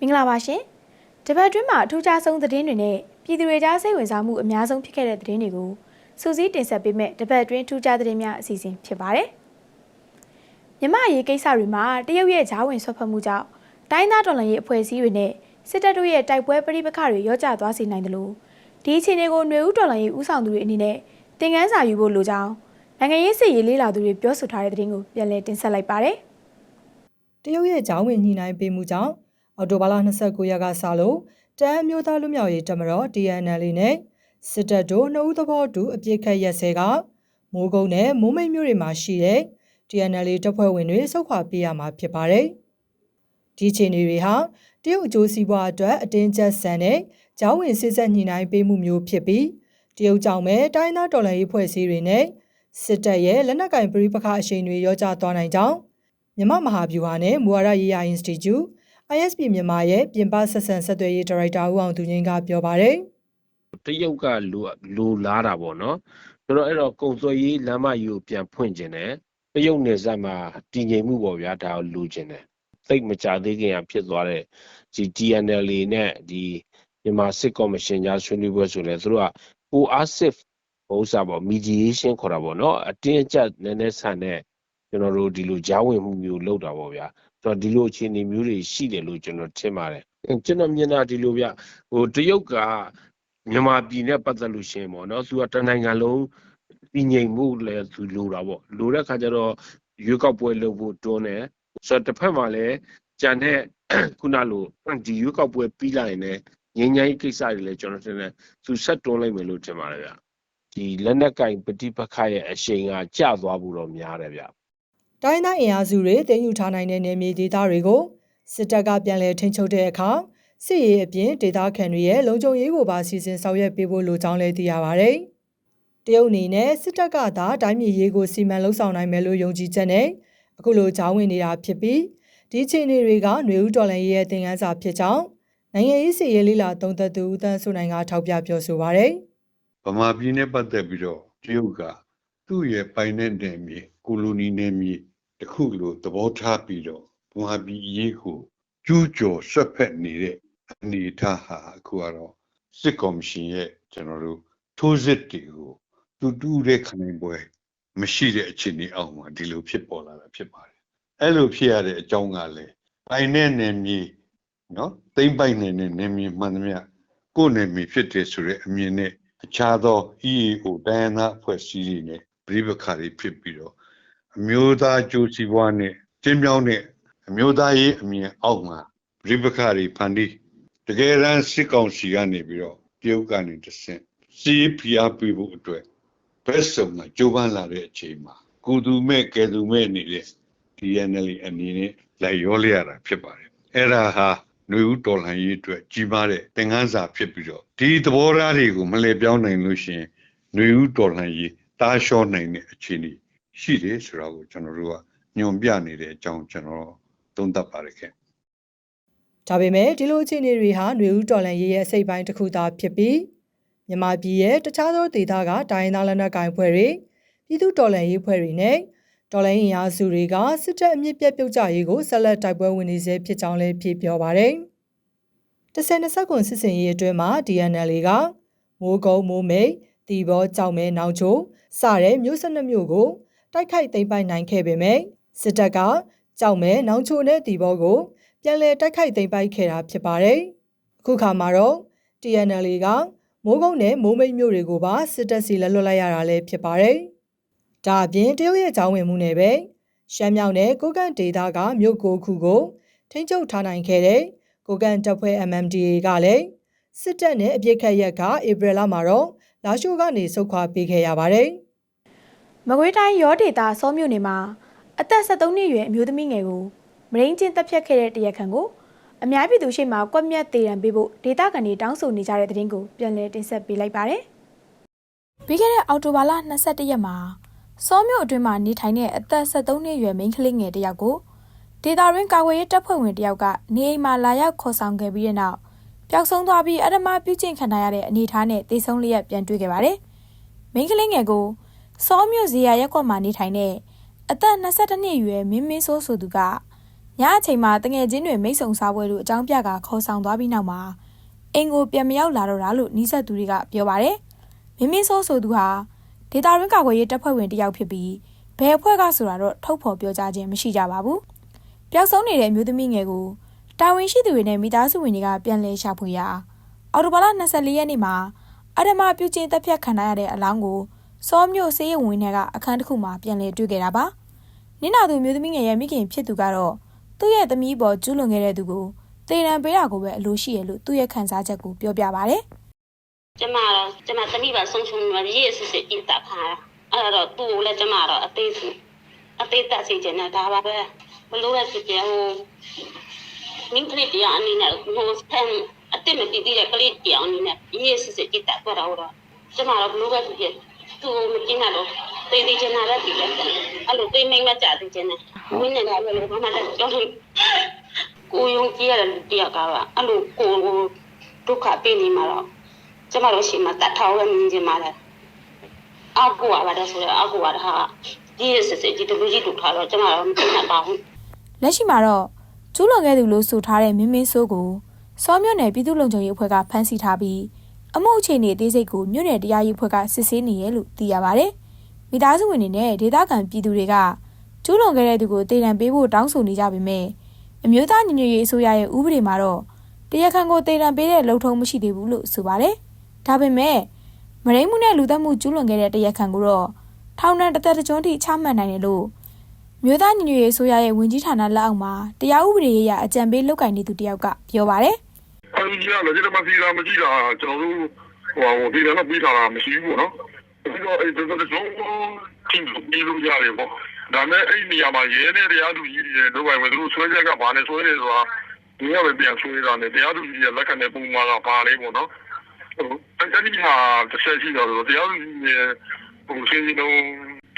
မင်္ဂလာပါရှင်တပတ်အတွင်းမှာအထူးခြားဆုံးသတင်းတွေနဲ့ပြည်သူတွေကြားစိတ်ဝင်စားမှုအများဆုံးဖြစ်ခဲ့တဲ့သတင်းတွေကိုစူးစီးတင်ဆက်ပေးမဲ့တပတ်အတွင်းထူးခြားသတင်းများအစီအစဉ်ဖြစ်ပါတယ်မြမရေးကိစ္စတွေမှာတရုတ်ရဲ့ဂျားဝင်ဆွတ်ဖက်မှုကြောင့်တိုင်းသားတော်လှန်ရေးအဖွဲ့အစည်းတွေနဲ့စစ်တပ်တို့ရဲ့တိုက်ပွဲပဋိပက္ခတွေရောကျသွားစေနိုင်တယ်လို့ဒီအခြေအနေကိုຫນွေဦးတော်လှန်ရေးဦးဆောင်သူတွေအနေနဲ့သင်ခန်းစာယူဖို့လိုကြောင်းနိုင်ငံရေးစစ်ရေးလေးလာသူတွေပြောဆိုထားတဲ့သတင်းကိုပြန်လည်တင်ဆက်လိုက်ပါတယ်။တရုတ်ရဲ့ဂျောင်းဝင်ညှိနှိုင်းပေးမှုကြောင့် အော်တိုဘာလ29ရက်ကစလို့တအန်းမျိုးသားလူမျိုးရေးတမတော် TNL နဲ့စစ်တပ်တို့နှုတ်သဘောတူအပြစ်ခတ်ရက်စဲကမိုးကုတ်နဲ့မိုးမိတ်မြို့တွေမှာရှိတဲ့ TNL တပ်ဖွဲ့ဝင်တွေစုခွာပေးရမှာဖြစ်ပါတယ်။ဒီအခြေအနေတွေဟာတရုတ်အကျိုးစီးပွားအတွက်အတင်းကျပ်ဆန်တဲ့ဂျောင်းဝင်စစ်ဆက်ညှိနှိုင်းပေးမှုမျိုးဖြစ်ပြီးတရုတ်ကြောင့်ပဲတိုင်းသားတော်လှန်ရေးဖွဲ့စည်းတွေနဲ့စစ်တပ်ရဲ့လက်နက်ကင်ပဋိပက္ခအရှိန်တွေရောကျသွားနိုင်ကြောင်းမြမမဟာဗျူဟာနဲ့မူဝါဒရေးရာ Institute ISP မြန်မာရဲ့ပြင်ပဆက်ဆံဆက်သွယ်ရေးဒါရိုက်တာဦးအောင်သူငင်းကပြောပါတယ်တရုတ်ကလိုလိုလားတာပေါ့နော်ဆိုတော့အဲ့တော့ကုံစွယ်ရေးလမ်းမကြီးကိုပြန်ဖွင့်ခြင်းတယ်တရုတ်နယ်စပ်မှာတည်ငြိမ်မှုပေါ့ဗျာဒါကိုလိုချင်တယ်သိပ်မကြသေးခင်ကဖြစ်သွားတဲ့ဒီ DNL နဲ့ဒီမြန်မာစစ်ကော်မရှင်ကြားဆွေးနွေးပွဲဆိုလဲသူတို့ကပိုအားစစ်ဟိုဥစားပေါ့ mediation ခေါ်တာပေါ့နော်အတင်းအကျပ်နည်းနည်းဆန်တဲ့ကျွန်တော်တို့ဒီလိုကြားဝင်မှုမျိုးလုပ်တာပေါ့ဗျာဆို တော့ဒီလိုအခြေအနေမျိုးတွေရှိတယ်လို့ကျွန်တော်ထင်ပါတယ်ကျွန်တော်မြင်တာဒီလိုဗျဟိုတရုတ်ကမြန်မာပြည်နဲ့ပတ်သက်လို့ရှိရင်ပေါ့နော်သူကတနိုင်ငံလုံးတည်ငြိမ်မှုလဲသူလိုတာပေါ့လိုတဲ့ခါကျတော့ရွေးကောက်ပွဲလုပ်ဖို့တွန်းတယ်ဆိုတော့တစ်ဖက်မှာလည်းကြံတဲ့ခုနလိုဒီရွေးကောက်ပွဲပြီးလိုက်ရင်လည်းငင်းငိုင်းကိစ္စတွေလည်းကျွန်တော်ထင်တယ်သူဆက်တွန်းလိုက်မယ်လို့ထင်ပါတယ်ဗျဒီလက်နက်ကင်ပဋိပက္ခရဲ့အရှိန်ကကျသွားဖို့တော့များတယ်ဗျ။ တိုင်းသားအင်အားစုတွေတင်ယူထားနိုင်တဲ့နယ်မြေဒေသတွေကိုစစ်တပ်ကပြန်လည်ထိန်းချုပ်တဲ့အခါစစ်ရေးအပြင်ဒေသခံတွေရဲ့လုံခြုံရေးကိုပါစီစဉ်ဆောင်ရွက်ပေးဖို့လိုကြောင်းလည်းသိရပါဗျ။တရုတ်အနေနဲ့စစ်တပ်ကသာတိုင်းပြည်ရေးကိုစီမံလှုပ်ဆောင်နိုင်မယ်လို့ယုံကြည်ချက်နဲ့အခုလိုကြောင်းဝင်နေတာဖြစ်ပြီးဒီအခြေအနေတွေကຫນွေဦးတော်လန်ရေးရဲ့သင်ခန်းစာဖြစ်ကြောင်းနိုင်ငံရေးစီရေးလေးလာသုံးသက်သူဦးတန်းစုနိုင်ကထောက်ပြပြောဆိုပါရယ်ဗမာပြည်နဲ့ပတ်သက်ပြီးတော့တရုတ်ကသူ့ရဲ့ပိုင်တဲ့နယ်မြေ ကိုလိုနီနယ်မြေတစ်ခုလိုသဘောထားပြီးတော့ဗမာပြည်အရေးကိုကျူးကျော်ဆွတ်ဖက်နေတဲ့အနေအထားဟာအခုကတော့စစ်ကော်မရှင်ရဲ့ကျွန်တော်တို့ထိုးစစ်တွေကိုတူတူတဲ့ခိုင်ပွဲမရှိတဲ့အခြေအနေအောက်မှာဒီလိုဖြစ်ပေါ်လာတာဖြစ်ပါတယ်အဲ့လိုဖြစ်ရတဲ့အကြောင်းကလည်းပိုင်တဲ့နယ်မြေနော်သိမ့်ပိုက်နေတဲ့နယ်မြေမှန်သမျှကိုယ်နယ်မြေဖြစ်တယ်ဆိုတဲ့အမြင်နဲ့အခြားသော EAO ဒိုင်နာအဖွဲ့အစည်းတွေနဲ့ပြည်ပခါတွေဖြစ်ပြီးတော့ အမျိုးသားကြိုးစီးပွားနဲ့ကျင်းပြောင်းတဲ့အမျိုးသားရေးအမြင်အောက်မှာပြည်ပခါတွေဖန်တီးတကယ်တမ်းစစ်ကောင်စီကနေပြီးတော့တရုတ်ကနေတဆင့်စီးဖီအားပေးဖို့အတွက်ဘက်စုံကကြိုးပမ်းလာတဲ့အချိန်မှာကုသူမဲ့ကဲသူမဲ့နေတဲ့ DNL အနေနဲ့လိုက်ရောလျရတာဖြစ်ပါတယ်အဲ့ဒါဟာနွေဦးတော်လှန်ရေးအတွက်ကြီးမားတဲ့သင်ခန်းစာဖြစ်ပြီးတော့ဒီသဘောထားတွေကိုမလဲပြောင်းနိုင်လို့ရှင်နွေဦးတော်လှန်ရေးတားလျှော့နိုင်တဲ့အခြေအနေ ရှိတယ်ဆိုတာကိုကျွန်တော်တို့ကညွန်ပြနေတဲ့အကြောင်းကျွန်တော်သုံးသပ်ပါတယ်ခင်ဒါပေမဲ့ဒီလိုအခြေအနေတွေဟာຫນွေဦးတော်လန်ရေးရဲ့အစိတ်ပိုင်းတစ်ခုသာဖြစ်ပြီးမြန်မာပြည်ရဲ့တခြားသောဒေသကတိုင်းသားလက်နက်ကိုင်ဖွဲ့တွေပြည်သူတော်လှန်ရေးဖွဲ့တွေနဲ့တော်လှန်ရေးအားစုတွေကစစ်တပ်အမြင့်ပြတ်ပြုတ်ကြရေးကိုဆက်လက်တိုက်ပွဲဝင်နေစေဖြစ်ကြောင်းလည်းဖြေပြောပါတယ်။တဆယ်နှစ်ဆက်ကွန်စစ်စင်ရေးအတွင်းမှာ DNL ကမိုးကုံမိုးမိတ်တီဘောကြောက်မဲနောင်ချိုစတဲ့မြို့၁၂မြို့ကို တိုက်ခိုက်သိမ်းပိုက်နိုင်ခဲ့ပေမဲ့စစ်တပ်ကကြောက်မဲနောင်ချိုနဲ့တီဘောကို ပြန်လည်တိုက်ခိုက်သိမ်းပိုက်ခဲ့တာဖြစ်ပါတယ်။အခုခါမှာတော့ TNL ကမိုးကုတ်နဲ့မိုးမိတ်မြို့တွေကိုပါစစ်တပ်စီလက်လွတ်လိုက်ရတာလည်းဖြစ်ပါတယ်။ဒါအပြင်တရုတ်ရဲ့ကြောင်းဝင်မှုနဲ့ပဲရှမ်းမြောက်နဲ့ကိုကန့်ဒေသကမြို့ကိုခုကိုထိန်းချုပ်ထားနိုင်ခဲ့တဲ့ကိုကန့်တပ်ဖွဲ့ MMDA ကလည်းစစ်တပ်နဲ့အပြစ်ခတ်ရက်ကဧပြီလမှာတော့လာရှိုးကနေစုခွာပေးခဲ့ရပါတယ်။ မကွေးတိုင်းရောဒေတာစောမြို့နယ်မှာအသက်73နှစ်အရွယ်အမျိုးသမီးငယ်ကိုမရင်းချင်းတပ်ဖြတ်ခဲ့တဲ့တရက်ခန့်ကိုအများပြည်သူရှေ့မှာကွက်မြတ်သေးရန်ပေးဖို့ဒေတာကန်တွေတောင်းဆိုနေကြတဲ့တဲ့တင်ကိုပြန်လည်တင်ဆက်ပေးလိုက်ပါတယ်။ပြီးခဲ့တဲ့အောက်တိုဘာလ22ရက်မှာစောမြို့အတွင်းမှာနေထိုင်တဲ့အသက်73နှစ်အရွယ်မိန်းကလေးငယ်တယောက်ကိုဒေတာရင်းကာဝေးရေးတပ်ဖွဲ့ဝင်တယောက်ကနေအိမ်မှာလာရောက်ခေါ်ဆောင်ခဲ့ပြီးတဲ့နောက်ပျောက်ဆုံးသွားပြီးအဓမ္မပြုကျင့်ခံထားရတဲ့အနေအထားနဲ့တေဆုံးလျက်ပြန်တွေ့ခဲ့ပါတယ်။မိန်းကလေးငယ်ကို စောမြို့ဇေယျရက်ကွက်မှာနေထိုင်တဲ့အသက်22နှစ်အရွယ်မင်းမင်းဆိုးဆိုသူကညအချိန်မှာတငယ်ချင်းတွေမိတ်ဆုံစားပွဲတို့အကြောင်းပြကခေါ်ဆောင်သွားပြီးနောက်မှာအင်ကိုပြန်မရောက်လာတော့တာလို့နီးစပ်သူတွေကပြောပါတယ်။မင်းမင်းဆိုးဆိုသူဟာဒေတာရင်းကာကွယ်ရေးတပ်ဖွဲ့ဝင်တစ်ယောက်ဖြစ်ပြီးဘယ်အဖွဲ့ကဆိုတာတော့ထုတ်ဖော်ပြောကြားခြင်းမရှိကြပါဘူး။ပျောက်ဆုံးနေတဲ့အမျိုးသမီးငယ်ကိုတာဝန်ရှိသူတွေနဲ့မိသားစုဝင်တွေကပြန်လည်ရှာဖွေရာအော်တိုဘာလ24ရက်နေ့မှာအဒမပြုချင်းတပ်ဖြတ်ခံရတဲ့အလောင်းကို စောမြို့စေးရုံဝင်ထဲကအခန်းတစ်ခုမှာပြန်လည်တွေ့ခဲ့တာပါ။နင်းနာသူမျိုးသမီးငယ်ရဲ့မိခင်ဖြစ်သူကတော့သူ့ရဲ့သမီးပေါ်ကျူးလွန်ခဲ့တဲ့သူကိုတေရန်ပေးတာကိုပဲအလိုရှိရလို့သူ့ရဲ့ခံစားချက်ကိုပြောပြပါဗျ။ကျမတော့ကျမသမီးပါဆုံးရှုံးမှာရေးစစ်စစ်ပြတာခါအဲ့တော့သူ့ကိုလည်းကျမတော့အသေးစီအသေးတက်စီချင်တာဒါပါပဲဘလို့လဲဖြစ်ပြန်ဟိုမင်းကလေးတရားအနေနဲ့ဟိုဆန်အတိမတည်တည်တဲ့ကလေးတရားအနေနဲ့ရေးစစ်စစ်ပြတာတော့တော့ကျမတော့ဘလို့ပဲဖြစ် ဖြစ်သူ့ကိုမကျင်းတော့တေးသေးချင်တာလည်းဒီလည်းအဲ့လိုတေးမိမ့်မကြသေးချင်တယ်ဝင်းနေတာလည်းဘာမှလည်းကြောက်ကိုယုံကြည်ရတဲ့တရားကအဲ့လိုကိုဒုက္ခပေးနေမှာတော့ကျမတို့ရှိမှတတ်ထောင်ရမြင်ချင်ပါတယ်အောက်ကူရပါတယ်ဆိုတော့အောက်ကူရတာဟာဒီရစစ်စစ်ဒီတလူကြီးတို့ထားတော့ကျမတို့မသိနိုင်ပါဘူးလက်ရှိမှာတော့ကျူးလွန်ခဲ့သူလို့ဆိုထားတဲ့မင်းမင်းဆိုးကိုစောမြို့နယ်ပြည်သူ့လုံခြုံရေးအဖွဲ့ကဖမ်းဆီးထားပြီး အမှုအခြေအနေအသေးစိတ်ကိုမြို့နယ်တရားရေးအဖွဲ့ကစစ်ဆေးနေရလို့သိရပါဗျ။မိသားစုဝင်တွေနဲ့ဒေသခံပြည်သူတွေကကျူးလွန်ခဲ့တဲ့သူကိုတေတံပေးဖို့တောင်းဆိုနေကြပေမဲ့အမျိုးသားညီညွတ်ရေးအစိုးရရဲ့ဥပဒေမှာတော့တရားခံကိုတေတံပေးတဲ့လုံထုံးမရှိသေးဘူးလို့ဆိုပါတယ်။ဒါပေမဲ့မရိမှုနဲ့လူသက်မှုကျူးလွန်ခဲ့တဲ့တရားခံကိုတော့ထောင်ဒဏ်တစ်သက်တစ်ကျွန်းထိချမှတ်နိုင်တယ်လို့မြို့သားညီညွတ်ရေးဆိုရရဲ့ဝင်ကြီးဌာနလက်အောက်မှာတရားဥပဒေရေးရအကြံပေးလုပ်ကိုင်နေသူတယောက်ကပြောပါတယ် အဲဒီကြီးကလည်းဒီမှာစီတာမရှိတာကျွန်တော်တို့ဟိုဟိုဒီတော့ပြီးတာမရှိဘူးပေါ့နော်ပြီးတော့အဲဒီတော့ကျွန်တော်ချင်းပြီးလို့ရတယ်ပေါ့ဒါနဲ့အဲ့ဒီနေရာမှာရဲနဲ့တရားသူကြီးတွေတို့ပိုင်မယ်သူတို့ဆွဲချက်ကဘာနဲ့ဆွဲနေဆိုတာဒီကပဲပြန်ဆွဲတာနဲ့တရားသူကြီးရဲ့လက်ခံတဲ့ပုံမှန်ကဘာလဲပေါ့နော်ဟိုအဲ့ဒီဟာတစ်ချက်ရှိတော့တရားသူကြီးရဲ့ဟိုစင်းကြီးလုံး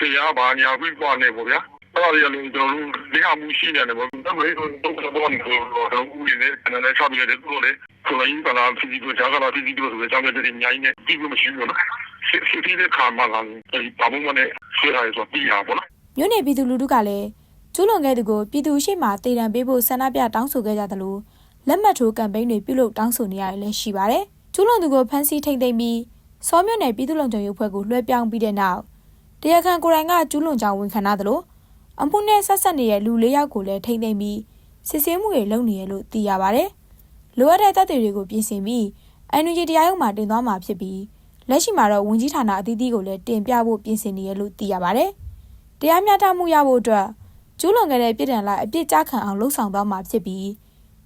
တရားဘာညာပြီးပွားနေပေါ့ဗျာ အဲ့ဒါတွေကလည်းကျွန်တော်တို့ဒီဟာမှုရှိနေတယ်ပေါ့ဒါပေမဲ့တော့တော့တော့နေတော့တော့ဦးနေတယ်အဲ့ဒါနဲ့ချပြရတယ်သူတို့လေဆိုရင်ကလာဖီဒီကိုဂျာကလာဖီဒီကိုဆိုတဲ့အကြောင်းတွေအများကြီးနဲ့ဒီလိုမရှိဘူးနော်စစ်စစ်တဲ့ခါမှလာတယ်ဒီပါမုံမနဲ့ဆွဲရတယ်ဆိုပြီးရပါတော့။မြို့နယ်ပြည်သူလူထုကလည်းကျူးလွန်ခဲ့သူကိုပြည်သူရှိမှတေတံပေးဖို့ဆန္ဒပြတောင်းဆိုခဲ့ကြသလိုလက်မှတ်ထိုးကမ်ပိန်းတွေပြုလုပ်တောင်းဆိုနေရတယ်လည်းရှိပါတယ်။ကျူးလွန်သူကိုဖမ်းဆီးထိန်သိမ်းပြီးစောမြို့နယ်ပြည်သူ့လုံခြုံရေးအဖွဲ့ကိုလွှဲပြောင်းပြီးတဲ့နောက်တရားခံကိုယ်တိုင်ကကျူးလွန်ကြောင်းဝန်ခံရသလို အမှုနဲ့ဆက်ဆက်နေတဲ့လူ၄ယောက်ကိုလည်းထိန်သိမ်းပြီးစစ်ဆေးမှုတွေလုပ်နေရလို့သိရပါတယ်။လိုအပ်တဲ့တပ်တွေကိုပြင်ဆင်ပြီး NUG တရားရုံးမှာတင်သွားမှာဖြစ်ပြီးလက်ရှိမှာတော့ဝန်ကြီးဌာနအသီးသီးကိုလည်းတင်ပြဖို့ပြင်ဆင်နေရလို့သိရပါတယ်။တရားမျှတမှုရဖို့အတွက်ကျူးလွန်ခဲ့တဲ့ပြည်တံလိုက်အပြစ်ကြခံအောင်လှုံ့ဆော်သွားမှာဖြစ်ပြီး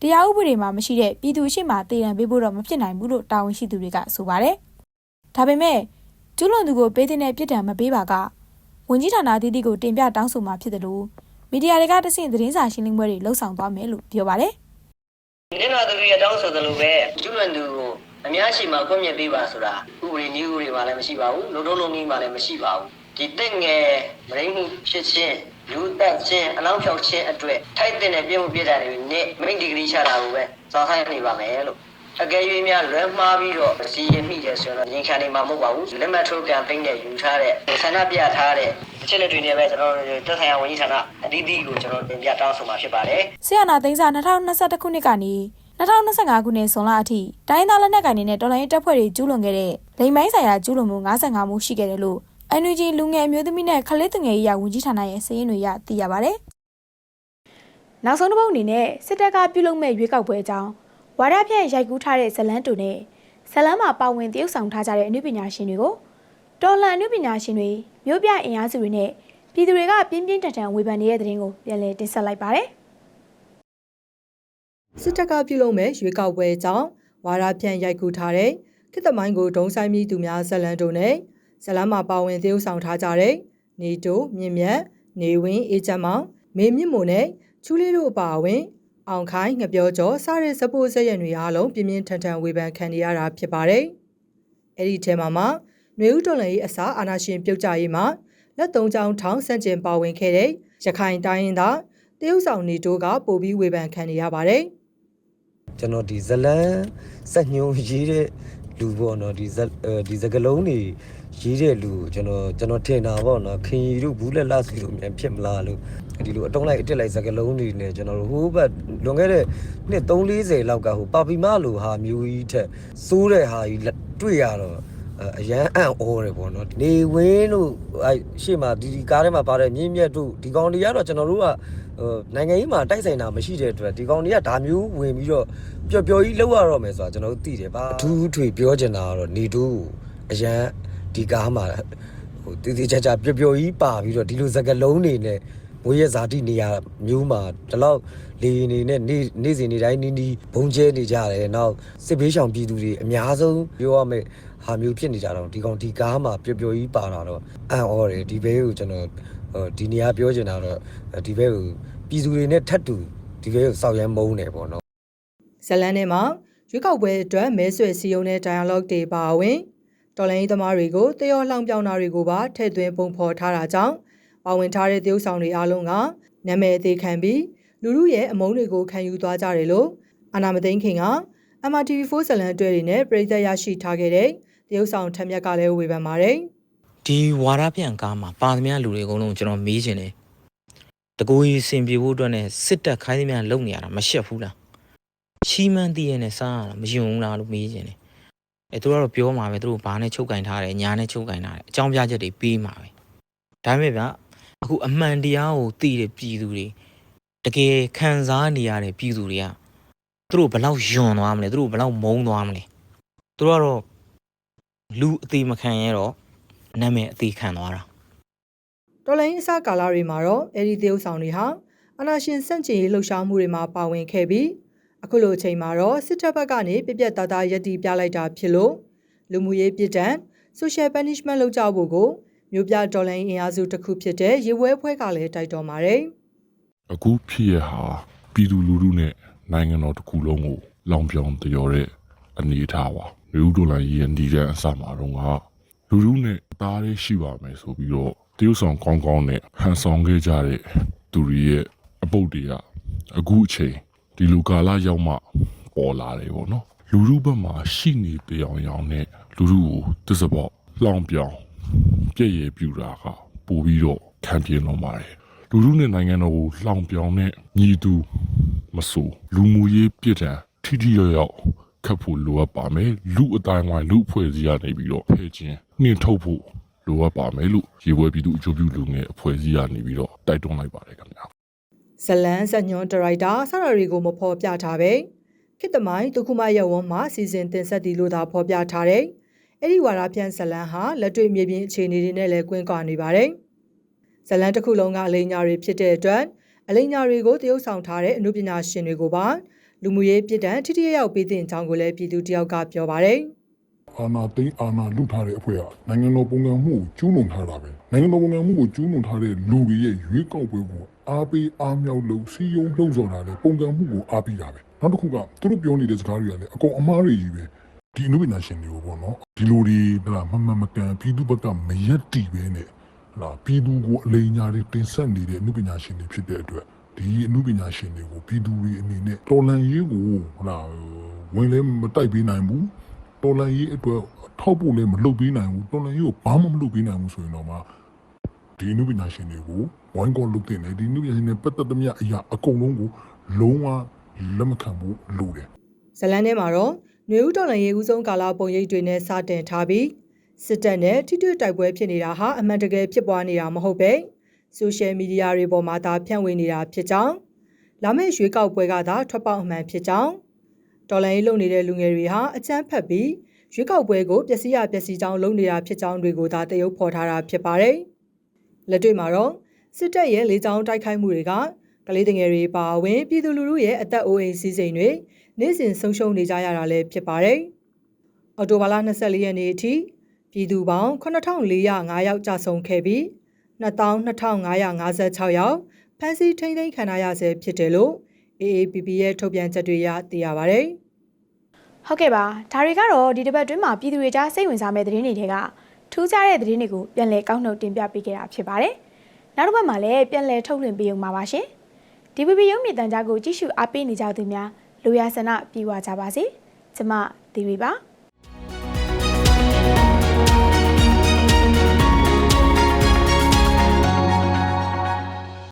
တရားဥပဒေမှာမရှိတဲ့ပြည်သူရှိမှတည်ရန်ပေးဖို့တော့မဖြစ်နိုင်ဘူးလို့တာဝန်ရှိသူတွေကဆိုပါတယ်။ဒါပေမဲ့ကျူးလွန်သူကိုပေးတဲ့ပြည်တံမပေးပါက ဝန်ကြီးဌာနအသီးသီးကိုတင်ပြတောင်းဆိုမှာဖြစ်တယ်လို့မီဒီယာတွေကတဆင့်သတင်းစာရှင်းလင်းပွဲတွေလှုံ့ဆော်သွားမယ်လို့ပြောပါတယ်။နင်တို့တို့ရတောင်းဆိုသလိုပဲကျွလွန်သူကိုအများရှိမှခွင့်မြတ်ပေးပါဆိုတာဥပဒေနည်းဥပဒေမှာလည်းမရှိပါဘူးလုံထုံးလုံနည်းမှာလည်းမရှိပါဘူးဒီတက်ငယ်မရင်းမှုဖြစ်ခြင်းလူတက်ခြင်းအလောင်းဖြောက်ခြင်းအတွက်ထိုက်တဲ့ပြည့်မှုပြည့်တာတွေနဲ့မိန့်ဒီဂရီချတာကိုပဲစောင့်ဆိုင်နေပါမယ်လို့ အကယ်၍များလွဲမှားပြီးတော့စီရင်မိတယ်ဆိုတော့ရင်ခံနေမှာမဟုတ်ပါဘူးလက်မှတ်ထိုးကမ်ပိန်းနဲ့ယူထားတဲ့ဆန္ဒပြထားတဲ့အချက်လက်တွေနဲ့ပဲကျွန်တော်တို့တက်ဆိုင်ရာဝန်ကြီးဌာနအသီးသီးကိုကျွန်တော်တင်ပြတောင်းဆိုမှာဖြစ်ပါတယ်ဆီယနာသိန်းစာ2021ခုနှစ်ကနေ2025ခုနှစ်ဇွန်လအထိတိုင်းသားလက်နက်ကိုင်တွေနဲ့တော်လိုင်းတပ်ဖွဲ့တွေကျူးလွန်ခဲ့တဲ့လိမ်မိုင်းဆိုင်ရာကျူးလွန်မှု55မှုရှိခဲ့တယ်လို့ NUG လူငယ်အမျိုးသမီးနဲ့ကလေးသူငယ်ရေးရာဝန်ကြီးဌာနရဲ့စာရင်းတွေရသိရပါဗျ။နောက်ဆုံးတစ်ပုတ်အနေနဲ့စစ်တပ်ကပြုလုပ်မဲ့ရွေးကောက်ပွဲအကြောင်း ဝါဒဖြန့်ရိုက်ကူးထားတဲ့ဇလန်းတူနဲ့ဇလန်းမှာပါဝင်တရုပ်ဆောင်ထားကြတဲ့အနုပညာရှင်တွေကိုတော်လန်အနုပညာရှင်တွေမျိုးပြအင်အားစုတွေနဲ့ပြည်သူတွေကပြင်းပြင်းထန်ထန်ဝေဖန်နေတဲ့တဲ့ရင်ကိုပြန်လည်တင်ဆက်လိုက်ပါတယ်။စစ်တပ်ကပြုလုပ်မဲ့ရွေးကောက်ပွဲကြောင့်ဝါရဖြန့်ရိုက်ကူးထားတဲ့ခေတ်သမိုင်းကိုဒုံဆိုင်မိသူများဇလန်တို့နဲ့ဇလန်မှာပါဝင်သရုပ်ဆောင်ထားကြတဲ့နေတိုမြင့်မြတ်နေဝင်းအေးချမ်းမောင်မေမြင့်မို့နဲ့ချူလေးတို့အပါအဝင် အောင်ခိုင်ငပြောကျော်စတဲ့စပိုးဆက်ရံတွေအားလုံးပြင်းပြင်းထန်ထန်ဝေဖန်ခံနေရတာဖြစ်ပါတယ်။အဲ့ဒီထဲမှာမှຫນွေဦးတော်လည်းအစားအာနာရှင်ပြုတ်ကြရေးမှာလက်သုံးချောင်းထောင်းဆန့်ကျင်ပါဝင်ခဲ့တဲ့ရခိုင်တိုင်းရင်းသားတရုတ်ဆောင်နေတိုးကပိုပြီးဝေဖန်ခံနေရပါတယ်။ကျွန်တော်ဒီဇလန်းစက်ညုံရေးတဲ့လူပေါ့နော်ဒီဇက်အဲဒီစကလုံးတွေရေးတဲ့လူကိုကျွန်တော်ကျွန်တော်ထင်တာပေါ့နော်ခင်ရီတို့ဘူးလက်လစီတို့မြန်ဖြစ်မလားလို့ ဒီလိုအတုံးလိုက်အတစ်လိုက်စကလုံးတွေနဲ့ကျွန်တော်တို့ဟိုဘက်လွန်ခဲ့တဲ့နှစ်340လောက်ကဟိုပါပီမလိုဟာမျိုးကြီးထက်စိုးတဲ့ဟာကြီးတွေ့ရတော့အရန်အံ့ဩတယ်ပေါ့နော်နေဝင်းတို့အဲရှေ့မှာဒီဒီကားထဲမှာပါတဲ့မြင်းမြတ်တို့ဒီကောင်တွေကတော့ကျွန်တော်တို့ကဟိုနိုင်ငံရေးမှာတိုက်ဆိုင်တာမရှိတဲ့အတွက်ဒီကောင်တွေကဒါမျိုးဝင်ပြီးတော့ပျော်ပျော်ကြီးလောက်ရတော့မယ်ဆိုတာကျွန်တော်တို့သိတယ်ပါအထူးထွေပြောချင်တာကတော့နေတို့အရန်ဒီကားမှာဟိုတည်တည်ချာချာပျော်ပျော်ကြီးပါပြီးတော့ဒီလိုစကလုံးတွေနဲ့ ဝေးရဇာတိနေရာမျိုးမှာဒီလောက်လေနေနဲ့နေ့နေ့စဉ်နေ့တိုင်းနီးနီးဘုံကျဲနေကြတယ်နောက်စစ်ဘေးရှောင်ပြည်သူတွေအများဆုံးပြောရမယ်ဟာမျိုးဖြစ်နေကြတော့ဒီကောင်ဒီကားမှာပျော်ပျော်ကြီးပါတာတော့အံ့ဩတယ်ဒီဘဲကိုကျွန်တော်ဟိုဒီနေရာပြောချင်တာတော့ဒီဘဲကိုပြည်သူတွေနဲ့ထပ်တူဒီဘဲကိုစောက်ရမ်းမုန်းတယ်ပေါ့နော်ဇလန်ထဲမှာရွေးကောက်ပွဲအတွက်မဲဆွယ်စည်းရုံးတဲ့ dialogue တွေပါဝင်တော်လိုင်းသမားတွေကိုတရောလှောင်ပြောင်တာတွေကိုပါထည့်သွင်းပုံဖော်ထားတာကြောင့် ပါဝင်ထားတဲ့တရုပ်ဆောင်တွေအားလုံးကနာမည်အသေးခံပြီးလူလူရဲ့အမုန်းတွေကိုခံယူသွားကြတယ်လို့အာနာမသိန်းခင်က MRTV4 ဇလန်အတွဲတွေနဲ့ပြည်သက်ရရှိထားခဲ့တဲ့တရုပ်ဆောင်ထက်မြက်ကလည်းဝေဖန်ပါတယ်ဒီဝါရပြန်ကားမှာပါသမျှလူတွေအကုန်လုံးကျွန်တော်မေးချင်တယ်တကူကြီးစင်ပြေဖို့အတွက်နဲ့စစ်တပ်ခိုင်းသမျှလုံနေရတာမရှက်ဘူးလားချီးမန်းတည်ရနဲ့စားရတာမယုံဘူးလားလို့မေးချင်တယ်အဲသူကတော့ပြောမှာပဲသူတို့ဘာနဲ့ချုပ်ကင်ထားတယ်ညာနဲ့ချုပ်ကင်ထားတယ်အကြောင်းပြချက်တွေပေးမှာပဲဒါပေမဲ့ဗျ အခုအမှန်တရားကိုသိတဲ့ပြည်သူတွေတကယ်ခံစားနေရတဲ့ပြည်သူတွေကသူတို့ဘယ်လောက်ယွန်သွားမလဲသူတို့ဘယ်လောက်မုန်းသွားမလဲသူတို့ကတော့လူအသေးမခံရတော့နာမည်အသေးခံသွားတာတော်လိုင်းအစကာလတွေမှာတော့အဲဒီတရုပ်ဆောင်တွေဟာအနာရှင်စန့်ကျင်ရေးလှုပ်ရှားမှုတွေမှာပါဝင်ခဲ့ပြီးအခုလိုအချိန်မှာတော့စစ်တပ်ဘက်ကနေပြပြတသားသားယက်တီပြလိုက်တာဖြစ်လို့လူမှုရေးပြည်တံ social punishment လုပ်ကြဖို့ကို မြို့ပြတော်လိုင်းအင်အားစုတစ်ခုဖြစ်တဲ့ရေဝဲဖွဲ့ကလည်းတိုက်တော်ပါတယ်အခုဖြစ်ရဟာပြည်သူလူထုနဲ့နိုင်ငံတော်တစ်ခုလုံးကိုလောင်ပြောင်တရော်တဲ့အနေအထားပါလူဒိုလာရန်ဒီတဲ့အစမှာတော့ကလူထုနဲ့အသားလေးရှိပါမယ်ဆိုပြီးတော့တရုတ်ဆောင်ကောင်းကောင်းနဲ့ဟန်ဆောင်ခဲ့ကြတဲ့သူတွေရဲ့အပုတ်တွေကအခုအချိန်ဒီလူကာလရောက်မှပေါ်လာတယ်ပေါ့နော်လူထုဘက်မှာရှိနေပြောင်ရောင်နဲ့လူထုကိုတစ္ဆပေါက်လောင်ပြောင် ပြည့်ရည်ပြူတာကပို့ပြီးတော့ခံပြင်းတော့ပါတယ်လူလူနဲ့နိုင်ငံတော်ကိုလှောင်ပြောင်တဲ့ညီသူမဆိုလူမှုရေးပြစ်ဒဏ်ထိထိရောက်ရောက်ခတ်ဖို့လိုအပ်ပါမယ်လူအတိုင်းဝိုင်းလူအဖွဲ့အစည်းကနေပြီးတော့ဖဲခြင်းနှင်ထုတ်ဖို့လိုအပ်ပါမယ်လို့ရေပွဲပြည်သူအကျိုးပြုလူငယ်အဖွဲ့အစည်းကနေပြီးတော့တိုက်တွန်းလိုက်ပါတယ်ခင်ဗျာဇလန်ဇညွန်ဒရိုက်တာဆရာတွေကိုမဖော်ပြထားပဲခေတ္တမိုင်းဒုက္ခမရဝန်းမှာစီစဉ်တင်ဆက်တီလို့သာဖော်ပြထားတဲ့ အဲ့ဒီဝါဒပြန်ဇလန်ဟာလက်တွေ့မြေပြင်အခြေအနေတွေနဲ့လည်းကွင်းကွာနေပါတယ်ဇလန်တစ်ခုလုံးကအလိညာတွေဖြစ်တဲ့အတွက်အလိညာတွေကိုတရုပ်ဆောင်ထားတဲ့အမှုပညာရှင်တွေကိုပါလူမှုရေးပြည်တံထိထိရောက်ရောက်ပေးတင်ကြောင်းကိုလည်းပြည်သူတယောက်ကပြောပါတယ်အာနာသိန်းအာနာလွတ်ထားတဲ့အဖွဲ့ကနိုင်ငံတော်ပုံကံမှုကိုကျူးလွန်ထားတာပဲနိုင်ငံတော်ပုံကံမှုကိုကျူးလွန်ထားတဲ့လူတွေရဲ့ရွေးကောက်ပွဲကိုအားပေးအားမြောက်လို့စီယုံလှုံ့ဆော်တာလေပုံကံမှုကိုအားပေးတာပဲနောက်တစ်ခုကသူတို့ပြောနေတဲ့စကားတွေကလည်းအကုန်အမားတွေကြီးပဲ ဒီအနုပညာရှင်တွေကိုပေါ့နော်ဒီလိုတွေဟလာမမမကန်ပြည်သူဘက်ကမရက်တီပဲနဲ့ဟလာပြည်သူကိုအလိညာတွေတင်ဆက်နေတဲ့အနုပညာရှင်တွေဖြစ်တဲ့အတွက်ဒီအနုပညာရှင်တွေကိုပြည်သူတွေအနေနဲ့တော်လန်ရေးကိုဟလာဝင်လဲမတိုက်ပေးနိုင်ဘူးတော်လန်ရေးအတွက်ထောက်ဖို့လည်းမလုပ်ပေးနိုင်ဘူးတော်လန်ရေးကိုဘာမှမလုပ်ပေးနိုင်ဘူးဆိုရင်တော့မှဒီနုပညာရှင်တွေကိုဝိုင်းကောလုပ်တဲ့နေဒီနုပညာရှင်တွေပတ်သက်သမျှအရာအကုန်လုံးကိုလုံးဝလက်မခံဘူးလို့တယ်ဇလန်ထဲမှာတော့ ຫນွေဦးတော်လန်ရေးဦးဆုံးကာလပုံရိပ်တွေနဲ့စတင်ထားပြီးစစ်တပ်နဲ့ထိတွေ့တိုက်ပွဲဖြစ်နေတာဟာအမှန်တကယ်ဖြစ်ပွားနေတာမဟုတ်ပဲဆိုရှယ်မီဒီယာတွေပေါ်မှာသာဖြန့်ဝေနေတာဖြစ်ကြောင်းလာမယ့်ရွေးကောက်ပွဲကသာထွက်ပေါက်အမှန်ဖြစ်ကြောင်းတော်လန်ရေးလုပ်နေတဲ့လူငယ်တွေဟာအချမ်းဖက်ပြီးရွေးကောက်ပွဲကိုပျက်စီးရပျက်စီးကြောင်းလုပ်နေတာဖြစ်ကြောင်းတွေကိုသာတရုပ်ဖော်ထားတာဖြစ်ပါတယ်လက်တွေ့မှာတော့စစ်တပ်ရဲ့လေကြောင်းတိုက်ခိုက်မှုတွေကကလေးငယ်တွေပါဝင်ပြည်သူလူထုရဲ့အသက်အိုးအိမ်စီးစိမ်တွေ နေ့စဉ်ဆုံးရှုံးနေကြရတာလည်းဖြစ်ပါတယ်။အော်တိုဘာလ24ရက်နေ့အထိပြည်သူပေါင်း9405ယောက်ကြာဆုံးခဲ့ပြီး22,556ယောက်ဖမ်းဆီးထိန်းသိမ်းခံရဆဲဖြစ်တယ်လို့ AAPP ရဲ့ထုတ်ပြန်ချက်တွေရသိရပါတယ်။ဟုတ်ကဲ့ပါဒါတွေကတော့ဒီတစ်ပတ်တွင်းမှာပြည်သူတွေကြားစိတ်ဝင်စားမဲ့သတင်းတွေတွေကထူးခြားတဲ့သတင်းတွေကိုပြန်လည်ကောက်နှုတ်တင်ပြပေးခဲ့တာဖြစ်ပါတယ်နောက်တစ်ပတ်မှာလည်းပြန်လည်ထုတ်လွှင့်ပေးအောင်ပါပါရှင် DVB ရုံးမြင့်တန်ကြားကိုကြည့်ရှုအားပေးနေကြသူများ လူရဆန္ဒပြေဝကြပါစေကျမဒီဝီပါ